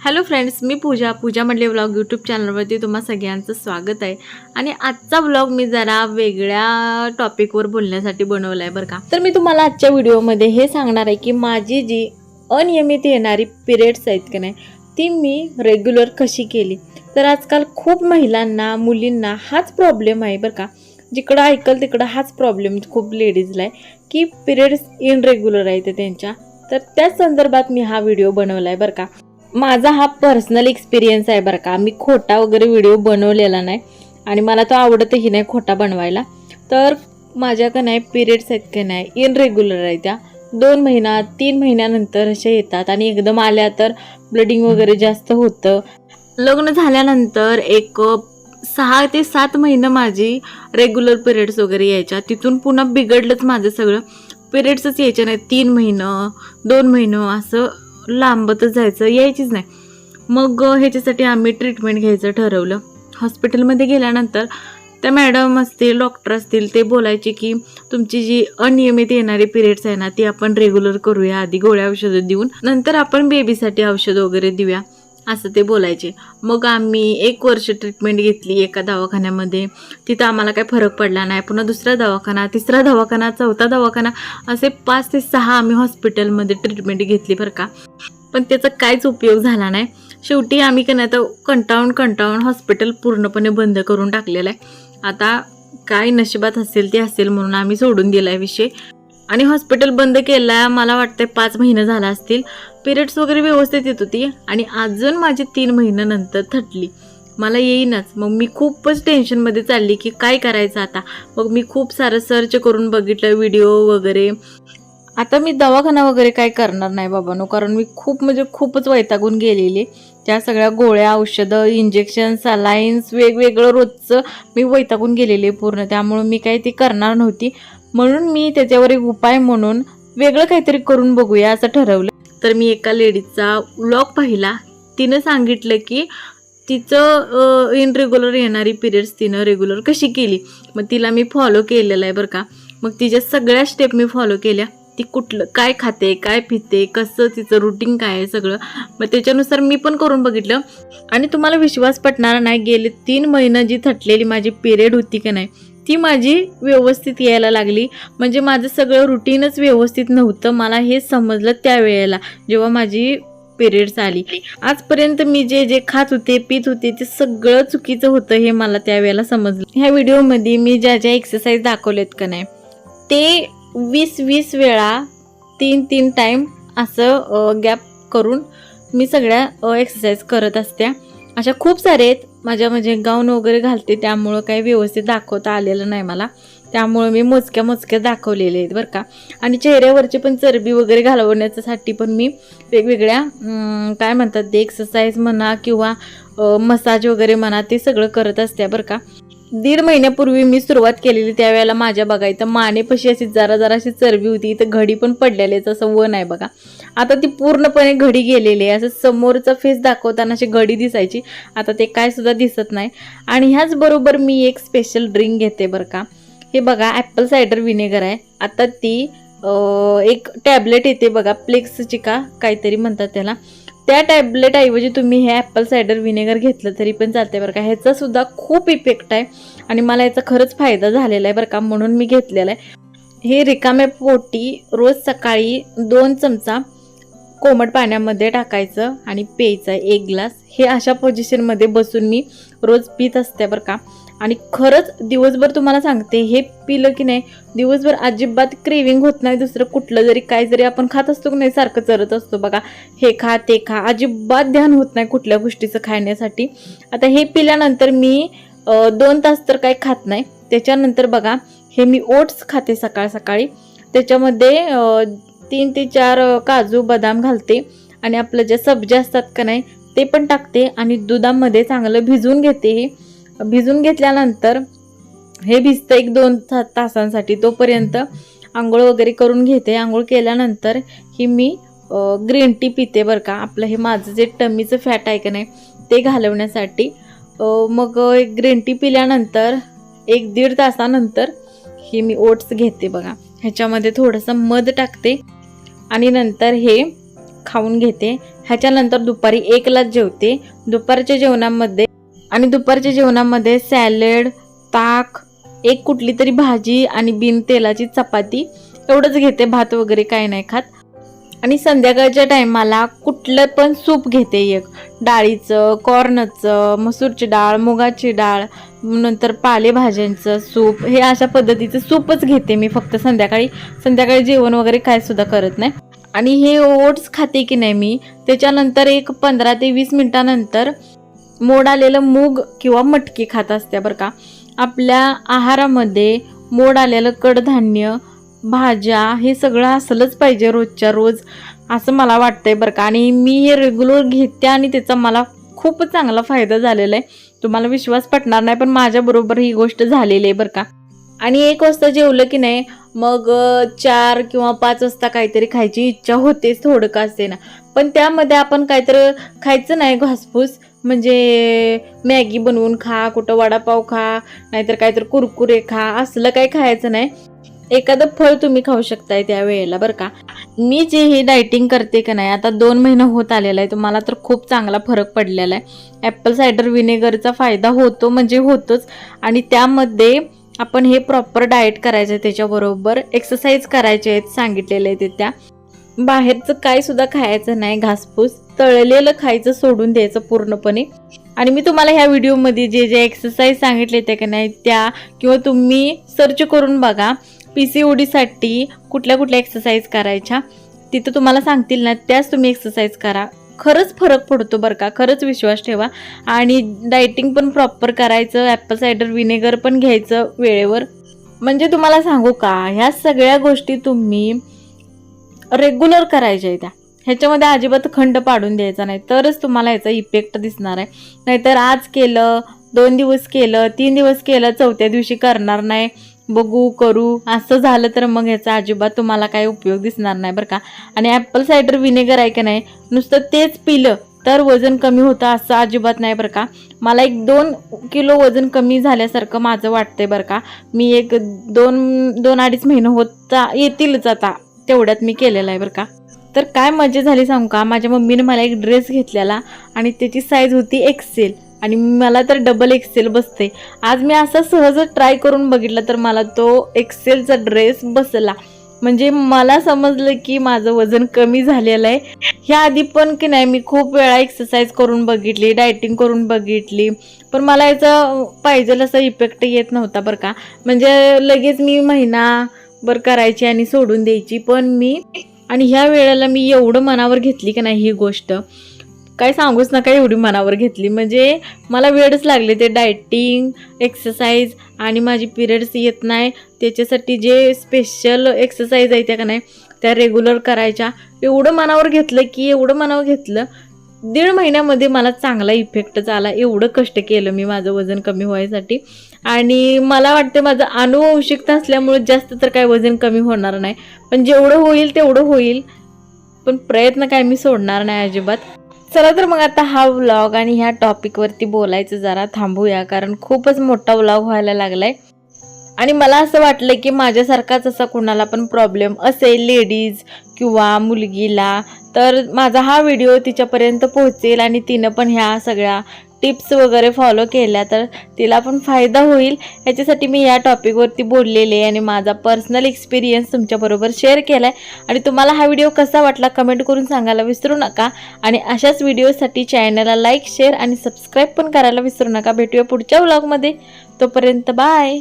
Hello friends मी पूजा. पूजा म्हटले vlog YouTube चॅनलवरती तुम्हा सगळ्यांचं स्वागत आहे. आणि आजचा व्लॉग मी जरा वेगळ्या टॉपिकवर बोलण्यासाठी बनवला आहे बरं का. तर मी तुम्हाला आजच्या व्हिडिओमध्ये हे सांगणार आहे की माझी जी अनियमित येणारी पिरियड्स आहेत की नाही ती मी रेग्युलर कशी केली. तर आजकाल खूप महिलांना मुलींना हाच प्रॉब्लेम आहे बरं का. जिकडं ऐकल तिकडं हाच प्रॉब्लेम खूप लेडीजला आहे की पिरियड्स इनरेग्युलर आहेत त्यांच्या. तर त्याच संदर्भात मी हा व्हिडिओ बनवला आहे बरं का. माझा हा पर्सनल एक्सपिरियन्स आहे बरं का. मी खोटा वगैरे व्हिडिओ बनवलेला नाही आणि मला तो आवडतही नाही खोटा बनवायला. तर माझ्याकडे नाही पिरियड्स आहेत का नाही इनरेग्युलर आहे त्या. दोन महिना तीन महिन्यानंतर अशा येतात आणि एकदम आल्या तर ब्लडिंग वगैरे जास्त होतं. लग्न झाल्यानंतर एक सहा ते सात महिनं माझी रेग्युलर पिरियड्स वगैरे यायच्या. तिथून पुन्हा बिघडलंच माझं सगळं. पिरियड्सच यायचे नाही तीन महिनं दोन महिनं असं लांबतच जायचं यायचीच नाही. मग ह्याच्यासाठी आम्ही ट्रीटमेंट घ्यायचं ठरवलं. हॉस्पिटलमध्ये गेल्यानंतर त्या मॅडम असतील डॉक्टर असतील ते बोलायचे की तुमची जी अनियमित येणारी पिरियड्स आहे ना ती आपण रेग्युलर करूया आधी गोळ्या औषधं देऊन नंतर आपण बेबीसाठी औषध वगैरे देऊया. असं ते बोलायचे. मग आम्ही एक वर्ष ट्रीटमेंट घेतली एका दवाखान्यामध्ये. तिथं आम्हाला काही फरक पडला नाही. पुन्हा दुसरा दवाखाना तिसरा दवाखाना चौथा दवाखाना असे पाच ते सहा आम्ही हॉस्पिटलमध्ये ट्रीटमेंट घेतली बरं का. पण त्याचा काहीच उपयोग झाला नाही. शेवटी आम्ही का नाही तर कंटाळून कंटाळून हॉस्पिटल पूर्णपणे बंद करून टाकलेलं आहे. आता काय नशिबात असेल ते असेल म्हणून आम्ही सोडून दिला आहे विषय. आणि हॉस्पिटल बंद केला मला वाटतंय पाच महिने झाला असतील. पिरियड्स वगैरे व्यवस्थित येत होती आणि अजून माझी तीन महिन्यानंतर थटली. मला येईनच. मग मी खूपच टेन्शनमध्ये चालली की काय करायचं आता? मग मी खूप सारं सर्च करून बघितलं व्हिडिओ वगैरे. आता मी दवाखाना वगैरे काय करणार नाही बाबांनो कारण मी खूप म्हणजे खूपच वैतागून गेलेले. त्या सगळ्या गोळ्या औषधं इंजेक्शन सलाईन्स वेगवेगळं रोजचं मी वैतागून गेलेले पूर्ण. त्यामुळं मी काही ती करणार नव्हती. म्हणून मी त्याच्यावर एक उपाय म्हणून वेगळं काहीतरी करून बघूया असं ठरवलं. तर मी एका लेडीजचा व्लॉग पाहिला. तिनं सांगितलं की तिचं इनरेग्युलर येणारी पिरियड्स तिनं रेग्युलर कशी केली. मग तिला मी फॉलो केलेलं आहे बरं का. मग तिच्या सगळ्या स्टेप मी फॉलो केल्या. ती कुठलं काय खाते काय पिते कसं तिचं रुटीन काय आहे सगळं. मग त्याच्यानुसार मी पण करून बघितलं. आणि तुम्हाला विश्वास पटणार नाही गेले तीन महिनं जी थटलेली माझी पिरियड होती का नाही ती माझी व्यवस्थित यायला लागली. म्हणजे माझं सगळं रुटीनच व्यवस्थित नव्हतं. मला हे समजलं त्यावेळेला जेव्हा माझी पिरियड्स आली. आजपर्यंत मी जे जे खात होते पित होते ते सगळं चुकीचं होतं हे मला त्यावेळेला समजलं. ह्या व्हिडिओमध्ये मी ज्या ज्या एक्सरसाइज दाखवलेत का नाही ते वीस वीस वेळा तीन तीन टाईम असं गॅप करून मी सगळ्या एक्सरसाइज करत असत्या. अशा खूप सारे आहेत. माझ्या म्हणजे गाऊन वगैरे घालते त्यामुळं काही व्यवस्थित दाखवता आलेलं नाही मला. त्यामुळं मी मोजक्या मोजक्या दाखवलेले आहेत बरं का. आणि चेहऱ्यावरची पण चरबी वगैरे घालवण्याच्यासाठी पण मी वेगवेगळ्या काय म्हणतात ते एक्सरसाइज म्हणा किंवा मसाज वगैरे म्हणा ते सगळं करत असते बरं का. दीड महिन्यापूर्वी मी सुरुवात केलेली त्यावेळेला माझ्या बघा इथं मानेपाशी अशी जरा जरा अशी चरबी होती इथं घडी पण पडलेलीच असं वन आहे बघा. आता ती पूर्णपणे घडी गेलेली आहे असं समोरचा फेस दाखवताना अशी घडी दिसायची आता ते काय सुद्धा दिसत नाही. आणि ह्याचबरोबर मी एक स्पेशल ड्रिंक घेते बरं का. हे बघा ॲपल सायडर विनेगर आहे. आता ती एक टॅबलेट येते बघा प्लेक्सची का काहीतरी म्हणतात त्याला. त्या टॅबलेट ऐवजी तुम्ही हे ॲपल सायडर विनेगर घेतलं तरी पण चालते बरं का. ह्याचा सुद्धा खूप इफेक्ट आहे. आणि मला याचा खरंच फायदा झालेला आहे बरं का म्हणून मी घेतलेला आहे. हे रिकाम्या पोटी रोज सकाळी दोन चमचा कोमट पाण्यामध्ये टाकायचं आणि प्यायचं एक ग्लास. हे अशा पोझिशनमध्ये बसून मी रोज पित असते बरं का. आणि खरंच दिवसभर तुम्हाला सांगते हे पिलं की नाही दिवसभर अजिबात क्रेविंग होत नाही दुसरं कुठलं जरी काय जरी आपण खात असतो की नाही सारखं चरत असतो बघा. हे खा ते खा अजिबात ध्यान होत नाही कुठल्या गोष्टीचं खाण्यासाठी. आता हे पिल्यानंतर मी दोन तास तर काही खात नाही. त्याच्यानंतर बघा हे मी ओट्स खाते सकाळ सकाळी त्याच्यामध्ये तीन ते चार काजू बदाम घालते. आणि आपलं जे सब्जी असतात का नाही ते पण टाकते आणि दुधामध्ये चांगलं भिजवून घेते हे. भिजून घेतल्यानंतर हे भिजतं एक दोन तासांसाठी. तोपर्यंत आंघोळ वगैरे करून घेते. आंघोळ केल्यानंतर ही मी ग्रीन टी पिते बरं का. आपलं हे माझं जे टमीचं फॅट आहे का नाही ते घालवण्यासाठी. मग एक ग्रीन टी पिल्यानंतर एक दीड तासानंतर ही मी ओट्स घेते बघा. ह्याच्यामध्ये थोडंसं मध टाकते. आणि नंतर हे खाऊन घेते. ह्याच्यानंतर दुपारी एकलाच जेवते. दुपारच्या जेवणामध्ये आणि दुपारच्या जेवणामध्ये सॅलेड ताक एक कुठली तरी भाजी आणि बिन तेलाची चपाती एवढंच घेते. भात वगैरे काही नाही खात. आणि संध्याकाळच्या टायमाला कुठलं पण सूप घेते एक. डाळीचं कॉर्नचं मसूरची डाळ मुगाची डाळ नंतर पालेभाज्यांचं सूप. हे अशा पद्धतीचं सूपच घेते मी फक्त संध्याकाळी. संध्याकाळी जेवण वगैरे काय सुद्धा करत नाही. आणि हे ओट्स खाते की नाही मी त्याच्यानंतर एक पंधरा ते वीस मिनिटानंतर मोड आलेलं मूग किंवा मटकी खात असते बरं का. आपल्या आहारामध्ये मोड आलेलं कडधान्य भाज्या हे सगळं असलंच पाहिजे रोजच्या रोज असं मला वाटतंय बरं का. आणि मी हे रेग्युलर घेते आणि त्याचा मला खूप चांगला फायदा झालेला आहे. तुम्हाला विश्वास पटणार नाही पण माझ्याबरोबर ही गोष्ट झालेली आहे बरं का. आणि एक वाजता जेवलं की नाही मग चार किंवा पाच वाजता काहीतरी खायची इच्छा होतेच थोडं का असते ना. पण त्यामध्ये आपण काहीतरी खायचं नाही घासपूस म्हणजे मॅगी बनवून खा कुठं वडापाव खा नाहीतर काहीतरी कुरकुरे खा असलं काही खायचं नाही. एखादं फळ तुम्ही खाऊ शकताय त्या वेळेला बरं का? मी जे हे डायटिंग करते का नाही आता दोन महिने होत आलेला आहे तुम्हाला तर खूप चांगला फरक पडलेला आहे. ॲपल सायडर विनेगरचा फायदा होतो म्हणजे होतोच. आणि त्यामध्ये आपण हे प्रॉपर डाएट करायचं आहे त्याच्याबरोबर एक्सरसाइज करायचे आहेत सांगितलेले आहे ते त्या बाहेरचं काय सुद्धा खायचं नाही घासपूस. तळलेलं खायचं सोडून द्यायचं पूर्णपणे. आणि मी तुम्हाला ह्या व्हिडिओमध्ये जे जे एक्सरसाइज सांगितले ते का नाही त्या किंवा तुम्ही सर्च करून बघा. पी सी ओ डीसाठी कुठल्या कुठल्या एक्सरसाइज करायच्या तिथं तुम्हाला सांगतील ना त्याच तुम्ही एक्सरसाइज करा. खरंच फरक पडतो बरं का खरंच विश्वास ठेवा. आणि डायटिंग पण प्रॉपर करायचं ॲपल सायडर विनेगर पण घ्यायचं वेळेवर. म्हणजे तुम्हाला सांगू का ह्या सगळ्या गोष्टी तुम्ही रेग्युलर करायच्या आहेत त्या ह्याच्यामध्ये अजिबात खंड पाडून द्यायचा नाही तरच तुम्हाला याचा इफेक्ट दिसणार आहे. नाहीतर आज केलं दोन दिवस केलं तीन दिवस केलं चौथ्या दिवशी करणार नाही. बघू करू. असं झालं तर मग ह्याचा अजिबात तुम्हाला काही उपयोग दिसणार नाही बरं का. आणि ॲपल सायडर विनेगर आहे का नाही नुसतं तेच पिलं तर वजन कमी होतं असं अजिबात नाही बरं का. मला एक दोन किलो वजन कमी झाल्यासारखं माझं वाटतंय बरं का. मी एक दोन दोन अडीच महिने होता येतीलच आता. तेवढ्यात मी केलेलं आहे बरं का. तर काय मजा झाली सांगू का? माझ्या मम्मीने मला एक ड्रेस घेतलेला आणि त्याची साईज होती एक्सेल आणि मला तर डबल एक्सेल बसते आज मी असा सहज ट्राय करून बघितलं तर मला तो एक्सेलचा ड्रेस बसला. म्हणजे मला समजलं की माझं वजन कमी झालेलं आहे. ह्या आधी पण की नाही मी खूप वेळा एक्सरसाइज करून बघितली डायटिंग करून बघितली. पण मला याचा पाहिजे असा इफेक्ट येत नव्हता बरं का. म्हणजे लगेच मी महिना बर करायची आणि सोडून द्यायची. पण मी आणि ह्या वेळेला मी एवढं मनावर घेतली की नाही ही गोष्ट. काय सांगूच नका एवढी मनावर घेतली. म्हणजे मला वेळच लागले ते डायटिंग एक्सरसाइज आणि माझी पिरियड्स येत नाही. त्याच्यासाठी जे स्पेशल एक्सरसाइज आहे त्या का नाही त्या रेग्युलर करायच्या. एवढं मनावर घेतलं की एवढं मनावर घेतलं दीड महिन्यामध्ये मला चांगला इफेक्ट आला एवढं कष्ट केलं मी माझं वजन कमी व्हायसाठी. आणि मला वाटते माझं अनुवंशिकता असल्यामुळे जास्त तर काय वजन कमी होणार नाही. पण जेवढं होईल तेवढं होईल. पण प्रयत्न काय मी सोडणार नाही अजिबात. चला तर मग आता हा व्लॉग आणि ह्या टॉपिकवरती बोलायचं जरा थांबूया कारण खूपच मोठा व्लॉग व्हायला लागलाय. आणि मला असं वाटलं की माझ्यासारखाच असा कुणाला पण प्रॉब्लेम असेल लेडीज किंवा मुलगीला तर माझा हा व्हिडिओ तिच्यापर्यंत पोहोचेल आणि तिनं पण ह्या सगळ्या टिप्स वगैरे फॉलो केल्या तर तिला पण फायदा होईल. याच्यासाठी मी या टॉपिकवरती बोललेले आहे आणि माझा पर्सनल एक्सपिरियन्स तुमच्याबरोबर शेअर केला आहे आणि तुम्हाला हा व्हिडिओ कसा वाटला कमेंट करून सांगायला विसरू नका. आणि अशाच व्हिडिओसाठी चॅनलला लाईक शेअर आणि सबस्क्राईब पण करायला विसरू नका. भेटूया पुढच्या व्लॉगमध्ये तोपर्यंत बाय